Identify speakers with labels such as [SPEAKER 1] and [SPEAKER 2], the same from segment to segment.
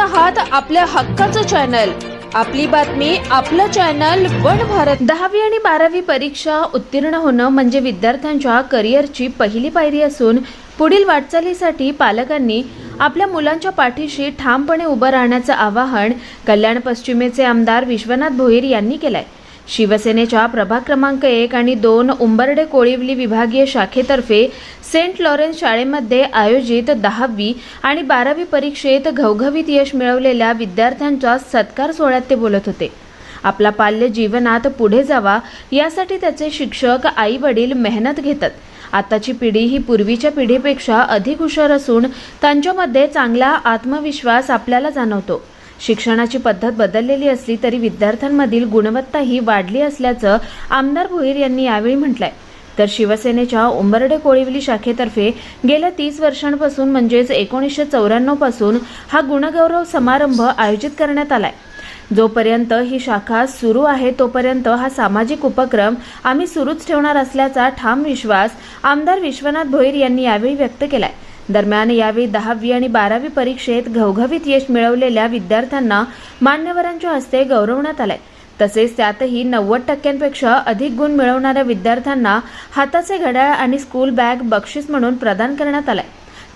[SPEAKER 1] आहात आपल्या हक्काचं चॅनल आपली बातमी आपलं चॅनल वन भारत. दहावी आणि बारावी परीक्षा उत्तीर्ण होणं म्हणजे विद्यार्थ्यांच्या करिअरची पहिली पायरी असून पुढील वाटचालीसाठी पालकांनी आपल्या मुलांच्या पाठीशी ठामपणे उभं राहण्याचं आवाहन कल्याण पश्चिमेचे आमदार विश्वनाथ भोईर यांनी केलंय. शिवसेनेच्या प्रभाग क्रमांक एक आणि दोन उंबरडे कोळिवली विभागीय शाखेतर्फे सेंट लॉरेन्स शाळेमध्ये आयोजित दहावी आणि बारावी परीक्षेत घवघवीत यश मिळवलेल्या विद्यार्थ्यांच्या सत्कार सोहळ्यात ते बोलत होते. आपला पाल्य जीवनात पुढे जावा यासाठी त्याचे शिक्षक आई वडील मेहनत घेतात. आताची पिढी ही पूर्वीच्या पिढीपेक्षा अधिक हुशार असून त्यांच्यामध्ये चांगला आत्मविश्वास आपल्याला जाणवतो. शिक्षणाची पद्धत बदललेली असली तरी विद्यार्थ्यांमधील गुणवत्ता ही वाढली असल्याचं आमदार भोईर यांनी यावेळी म्हटलंय. तर शिवसेनेच्या उंबरडे कोळिवली शाखेतर्फे गेल्या तीस वर्षांपासून म्हणजेच एकोणीसशे चौऱ्याण्णवपासून हा गुणगौरव समारंभ आयोजित करण्यात आलाय. जोपर्यंत ही शाखा सुरू आहे तोपर्यंत हा सामाजिक उपक्रम आम्ही सुरूच ठेवणार असल्याचा ठाम विश्वास आमदार विश्वनाथ भोईर यांनी यावेळी व्यक्त केलाय. दरम्यान यावेळी दहावी आणि बारावी परीक्षेत घवघवीत यश मिळवलेल्या विद्यार्थ्यांना मान्यवरांच्या हस्ते गौरवण्यात आलंय. तसेच त्यातही नव्वद टक्क्यांपेक्षा अधिक गुण मिळवणाऱ्या विद्यार्थ्यांना हाताचे घड्याळ आणि स्कूल बॅग बक्षीस म्हणून प्रदान करण्यात आलाय.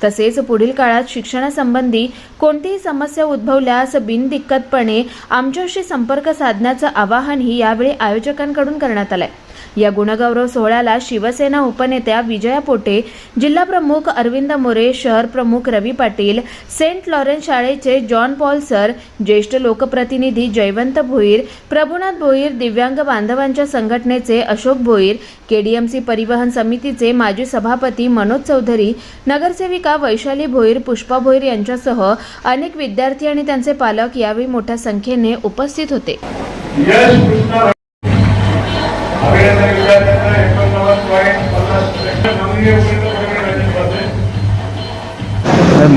[SPEAKER 1] तसेच पुढील काळात शिक्षणासंबंधी कोणतीही समस्या उद्भवल्यास बिनदिक्कतपणे आमच्याशी संपर्क साधण्याचं आवाहनही यावेळी आयोजकांकडून करण्यात आलंय. या गुणगौरव सोहळ्याला शिवसेना उपनेत्या विजया पोटे जिल्हाप्रमुख अरविंद मोरे शहर प्रमुख रवी पाटील सेंट लॉरेन्स शाळेचे जॉन पॉल सर ज्येष्ठ लोकप्रतिनिधी जयवंत भोईर प्रभुनाथ भोईर दिव्यांग बांधवांच्या संघटनेचे अशोक भोईर केडीएमसी परिवहन समितीचे माजी सभापती मनोज चौधरी नगरसेविका वैशाली भोईर पुष्पा भोईर यांच्यासह अनेक विद्यार्थी आणि त्यांचे पालक यावेळी मोठ्या संख्येने उपस्थित होते.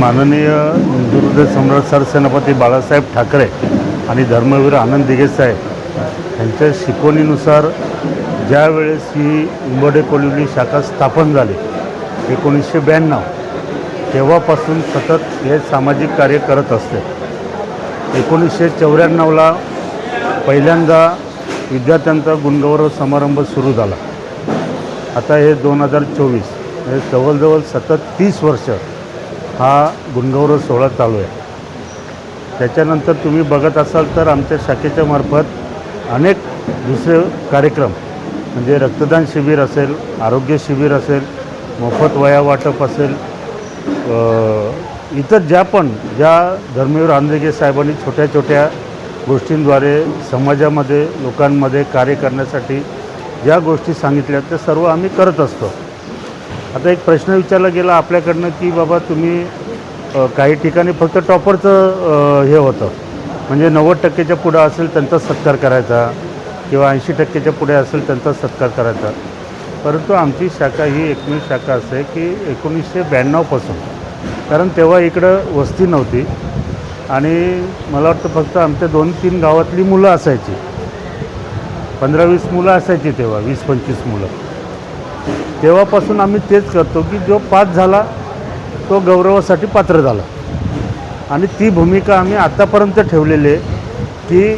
[SPEAKER 2] माननीय
[SPEAKER 3] हिंदुहृदय सम्राट सरसेनापती बाळासाहेब ठाकरे आणि धर्मवीर आनंद दिघे साहेब यांच्या शिकवणीनुसार ज्यावेळेस ही उंबडे कोलिवली शाखा स्थापन झाली एकोणीसशे ब्याण्णव तेव्हापासून सतत हे सामाजिक कार्य करत असते. एकोणीसशे चौऱ्याण्णवला पहिल्यांदा विद्यार्थ्यांचा गुणगौरव समारंभ सुरू झाला. आता हे दोन हजार चोवीस हे जवळजवळ सतत तीस वर्ष हा गुणगौरव सोहळा चालू आहे. त्याच्यानंतर तुम्ही बघत असाल तर आमच्या शाखेच्या मार्फत अनेक दुसरे कार्यक्रम म्हणजे रक्तदान शिबिर असेल आरोग्य शिबिर असेल मोफत वया वाटप असेल इतर ज्या पण ज्या धर्मवीर आंदेगे साहेबांनी छोट्या छोट्या गोष्टींद्वारे समाजामध्ये लोकांमध्ये कार्य करण्यासाठी ज्या गोष्टी सांगितल्या त्या सर्व आम्ही करत असतो. आता एक प्रश्न विचारला गेला आपल्याकडनं की बाबा तुम्ही काही ठिकाणी फक्त टॉपरचं हे होतं. म्हणजे नव्वद टक्केच्या पुढं असेल त्यांचा सत्कार करायचा किंवा ऐंशी टक्केच्या पुढे असेल त्यांचा सत्कार करायचा. परंतु आमची शाखा ही एकमेव शाखा असते की एकोणीसशे ब्याण्णवपासून कारण तेव्हा इकडं वस्ती नव्हती आणि मला वाटतं फक्त आमच्या दोन तीन गावातली मुलं असायची. पंधरा वीस मुलं असायची तेव्हा वीस पंचवीस मुलं. तेव्हापासून आम्ही तेच करतो की जो पास झाला तो गौरवासाठी पात्र झाला. आणि ती भूमिका आम्ही आत्तापर्यंत ठेवलेली आहे की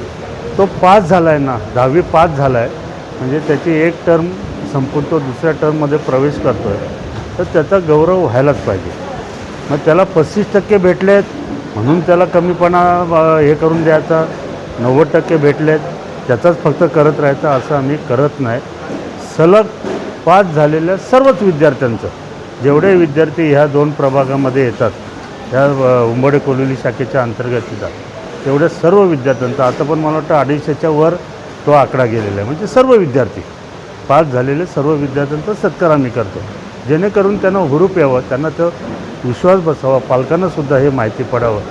[SPEAKER 3] तो पास झाला आहे ना दहावी पास झाला आहे म्हणजे त्याची एक टर्म संपून तो दुसऱ्या टर्ममध्ये प्रवेश करतो आहे तर त्याचा गौरव व्हायलाच पाहिजे. मग त्याला पस्तीस टक्के भेटले आहेत म्हणून त्याला कमीपणा हे करून द्यायचा. नव्वद टक्के भेटले आहेत त्याचाच फक्त करत राहायचं असं आम्ही करत नाही. सलग पास झालेल्या सर्वच विद्यार्थ्यांचं. जेवढे विद्यार्थी ह्या दोन प्रभागामध्ये येतात ह्या उंबडे कोलोली शाखेच्या अंतर्गत येतात तेवढ्या सर्व विद्यार्थ्यांचा आता पण मला वाटतं अडीचशेच्या वर तो आकडा गेलेला आहे. म्हणजे सर्व विद्यार्थी पास झालेले सर्व विद्यार्थ्यांचा सत्कार आम्ही करतो. जेणेकरून त्यांना हुरूप यावं त्यांना तो विश्वास बसावा पालकांनासुद्धा हे माहिती पडावं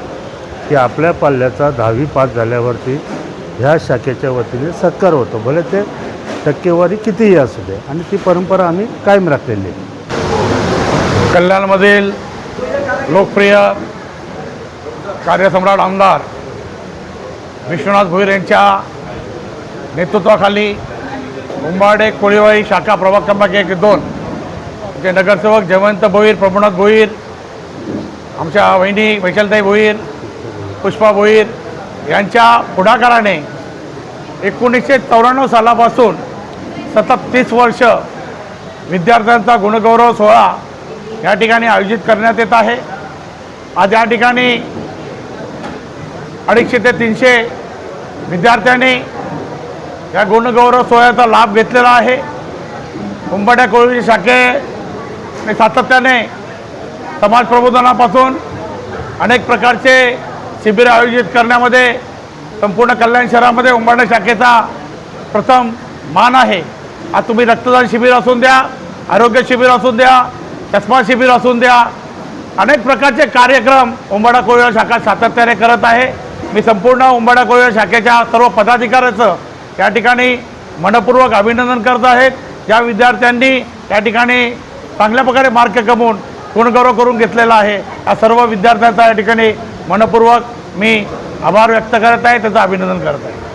[SPEAKER 3] की आपल्या पाल्याचा दहावी पास झाल्यावरती ह्या शाखेच्या वतीने सत्कार होतो. भले ते टक्केवारी कितीही असू दे आणि ती परंपरा आम्ही कायम राखलेली आहे.
[SPEAKER 2] कल्याणमधील लोकप्रिय कार्यसम्राट आमदार विश्वनाथ भोईर यांच्या नेतृत्वाखाली मुंबाडे कोळीवाई शाखा प्रभाग क्रमांक एक दोन आमचे नगरसेवक जयवंत भोईर प्रभुनाथ भोईर आमच्या वहिनी वैशालताई भोईर पुष्पा भोईर यांच्या पुढाकाराने एकोणीसशे चौऱ्याण्णव सालापासून सतत तीस वर्ष विद्यार्थ्यांचा गुणगौरव सोहळा या ठिकाणी आयोजित करण्यात येत आहे. आज या ठिकाणी अडीचशे ते तीनशे विद्यार्थ्यांनी या गुणगौरव सोहळ्याचा लाभ घेतलेला आहे. कुंभाट्या कोळी शाखेने सातत्याने समाज प्रबोधनापासून अनेक प्रकारचे शिबिर आयोजित करण्यामध्ये संपूर्ण कल्याण शहरामध्ये उंबाडा शाखेचा प्रथम मान आहे. आज तुम्ही रक्तदान शिबिर असून द्या आरोग्य शिबिर असून द्या चष्मा शिबिर असून द्या. अनेक प्रकारचे कार्यक्रम उंबाडा कोळीवार शाखा सातत्याने करत आहे. मी संपूर्ण उंबाडा कोळीवार शाखेच्या सर्व पदाधिकाऱ्याचं या ठिकाणी मनपूर्वक अभिनंदन करत आहेत. ज्या विद्यार्थ्यांनी त्या ठिकाणी चांगल्या प्रकारे मार्क कमवून गुणगौरव करून घेतलेला आहे या सर्व विद्यार्थ्यांचा या ठिकाणी मनपूर्वक मी आभार व्यक्त करत आहे त्याचं अभिनंदन करत आहे.